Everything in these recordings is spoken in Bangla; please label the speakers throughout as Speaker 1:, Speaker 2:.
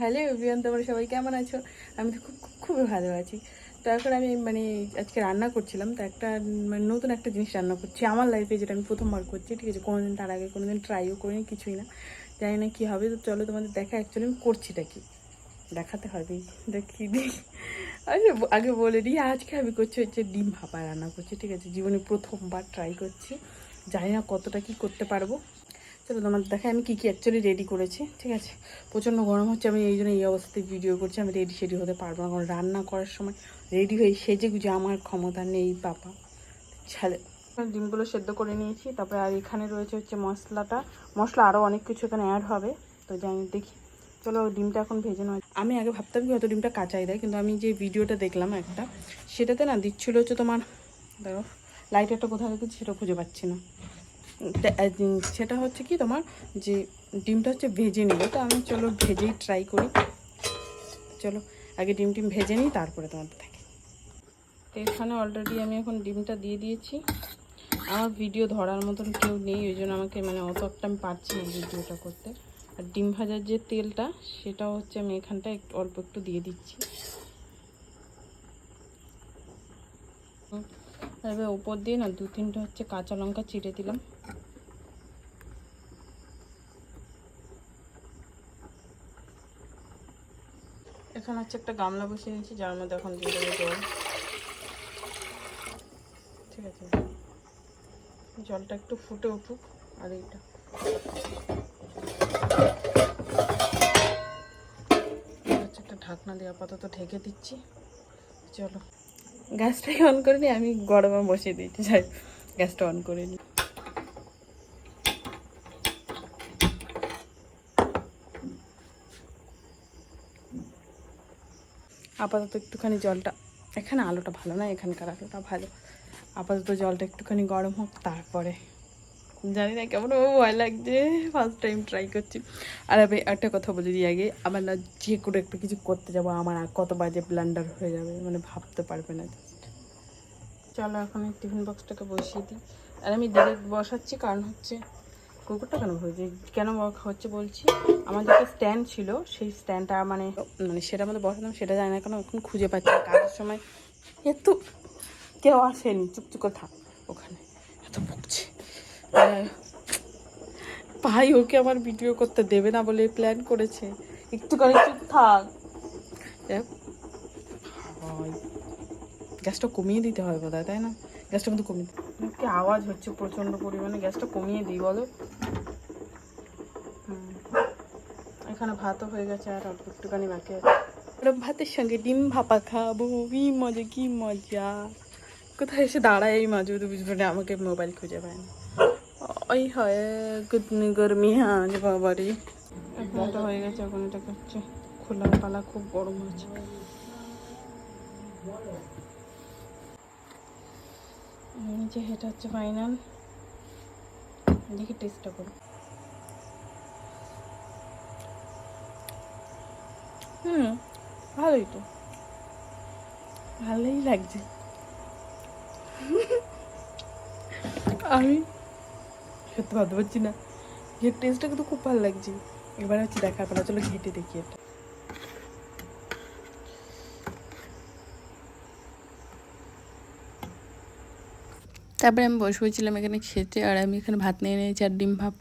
Speaker 1: হ্যালো এভরিওয়ান, তোমরা সবাই কেমন আছো? আমি তো খুব খুব, খুবই ভালো আছি। তো এখন আমি মানে আজকে রান্না করছিলাম, তো একটা মানে নতুন একটা জিনিস রান্না করছি আমার লাইফে যেটা আমি প্রথমবার করছি, ঠিক আছে? কোনোদিন তার আগে, কোনোদিন ট্রাইও করিনি, কিছুই না। জানি না কী হবে, তো চলো তোমাদের দেখা অ্যাকচুয়ালি আমি করছিটা কি? দেখাতে হবে, দেখি দেখি। আরে আগে বলে দিই, আজকে আমি করছি হচ্ছে ডিম ভাপা রান্না করছি, ঠিক আছে? জীবনে প্রথমবার ট্রাই করছি। জানি না কতটা কি করতে পারব। চলো তোমার দেখে আমি কী কী অ্যাকচুয়ালি রেডি করেছি, ঠিক আছে? প্রচণ্ড গরম হচ্ছে, আমি এই জন্য এই অবস্থাতে ভিডিও করছি, আমি রেডি সেডি হতে পারব না। কারণ রান্না করার সময় রেডি হয়ে সেজে গুজে আমার ক্ষমতা নেই পাপা ছাড়ে। ডিমগুলো সেদ্ধ করে নিয়েছি, তারপরে আর এখানে রয়েছে হচ্ছে মশলাটা। মশলা আরও অনেক কিছু এখানে অ্যাড হবে, তো জানি দেখি। চলো ডিমটা এখন ভেজে নেওয়া আমি আগে ভাবতাম কি হয়তো ডিমটা কাঁচাই দেয়, কিন্তু আমি যে ভিডিওটা দেখলাম একটা, সেটাতে না দিচ্ছিল হচ্ছে তোমার দেখো লাইটারটা কোথায় রেখেছি, সেটা খুঁজে পাচ্ছি না। সেটা হচ্ছে কি তোমার যে ডিমটা হচ্ছে ভেজে নেবে তো আমি চলো ভেজেই ট্রাই করি। চলো, আগে ডিম টিম ভেজে নিই, তারপরে তোমাদের থাকে তো এখানে অলরেডি আমি এখন ডিমটা দিয়ে দিয়েছি। আমার ভিডিও ধরার মতন কেউ নেই, ওই জন্য আমাকে মানে অত একটা আমি পারছি না ভিডিওটা করতে। আর ডিম ভাজার যে তেলটা সেটা হচ্ছে আমি এখানটা একটু, অল্প একটু দিয়ে দিচ্ছি। এবার উপর দিয়ে না দু তিনটা হচ্ছে কাঁচা লঙ্কা চিড়ে দিলাম। এখানে হচ্ছে একটা গামলা বসিয়ে নিয়েছি, যার মধ্যে এখন দিয়ে দেবো জল। ঠিক আছে? জলটা একটু ফুটে উঠুক, আর এইটা। হচ্ছে একটা ঢাকনা দিয়ে আপাতত ঢেকে দিচ্ছি। চলো। গ্যাসটাকে অন করে নি, আমি গরমে বসিয়ে দিয়েছি, যাই গ্যাসটা অন করে নিই আপাতত একটুখানি জলটা, এখানে আলোটা ভালো না, এখানকার আলোটা ভালো। আপাতত জলটা একটুখানি গরম হোক, তারপরে। জানি না কেমন ভয় লাগছে ফার্স্ট টাইম ট্রাই করছি। আর আমি একটা কথা বলে দিই আগে, আমার না যে কোনো একটা কিছু করতে যাব, আমার কত বাজে ব্লান্ডার হয়ে যাবে মানে ভাবতে পারবে না। চলো এখন টিফিন বক্সটাকে বসিয়ে দিই। আর আমি ডিরেক্ট বসাচ্ছি, কারণ হচ্ছে কুকুরটা কেন হয়েছে কেন হচ্ছে বলছি, আমার যেটা স্ট্যান্ড ছিল, সেই স্ট্যান্ডটা মানে মানে সেটা আমাদের বসাতাম, সেটা জানি না কেন এখন খুঁজে পাচ্ছি। কাজের সময় এত কেউ আসেনি চুপচুপ করে থাক ওখানে। এত বকছে। ভাই ওকে আমার ভিডিও করতে দেবে না বলে প্ল্যান করেছে। একটুখানি চুপ থাক। গ্যাসটা কমিয়ে দিতে হবে বোধ হয় তাই না? গ্যাসটা কিন্তু কমিয়ে কি আওয়াজ হচ্ছে প্রচণ্ড পরিমাণে। গ্যাসটা কমিয়ে দিই বলো। এখানে ভাতও হয়ে গেছে আর অল্প একটুখানি বাকি আছে। ভাতের সঙ্গে ডিম ভাপা খাব কি মজা কি মজা। কোথায় এসে দাঁড়ায় এই মাঝে তো বুঝবে আমাকে মোবাইল খুঁজে পায় না। ওই হয় কিতনি গরমি হ্যাঁ যে বাবারি। এখন এটা হয়ে গেছে এখন এটা করছে। খোলা পালা খুব গরম হয়েছে। যে এটা হচ্ছে ফাইনাল। দেখি টেস্টটা করি হুম, ভালোই তো। ভালোই লাগছে। আমি সত্যি ভাবতে পারছি না। এর টেস্টটা কিন্তু খুব ভালো লাগছে। এবার হচ্ছে দেখার পর চলো ঘেটে দেখি এটা তারপরে আমি বসে বসেছিলাম এখানে খেতে, আর আমি এখানে ভাত নিয়ে নিয়েছি আর ডিম ভাপ।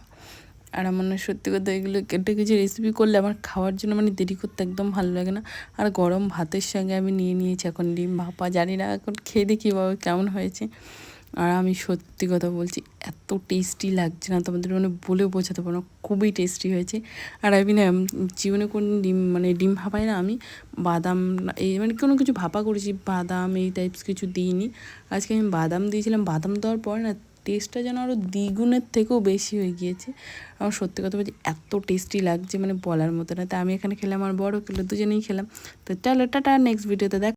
Speaker 1: আর আমার সত্যি কথা এগুলো কেটে কিছু রেসিপি করলে আমার খাওয়ার জন্য মানে দেরি করতে একদম ভালো লাগে না। আর গরম ভাতের সঙ্গে আমি নিয়ে নিয়েছি এখন ডিম ভাপা, জানি না এখন খেয়ে দেখি বাবা কেমন হয়েছে। আর আমি সত্যি কথা বলছি, এত টেস্টি লাগছে না তোমাদের মানে বলে বোঝাতে পারব না, খুবই টেস্টি হয়েছে। আর আমি না জীবনে কোনো ডিম মানে ডিম ভাপাই না, আমি বাদাম, এই মানে কোনো কিছু ভাপা করেছি, বাদাম এই টাইপস কিছু দিইনি। আজকে আমি বাদাম দিয়েছিলাম, বাদাম দেওয়ার পর না টেস্টটা যেন আরও দ্বিগুণের থেকেও বেশি হয়ে গিয়েছে। আমার সত্যি কথা বলছি, এত টেস্টি লাগছে মানে বলার মতো না। তা আমি এখানে খেলাম আর বড় খেলো দুজনেই খেলাম। তো চলো, টাটা নেক্সট ভিডিওতে দেখ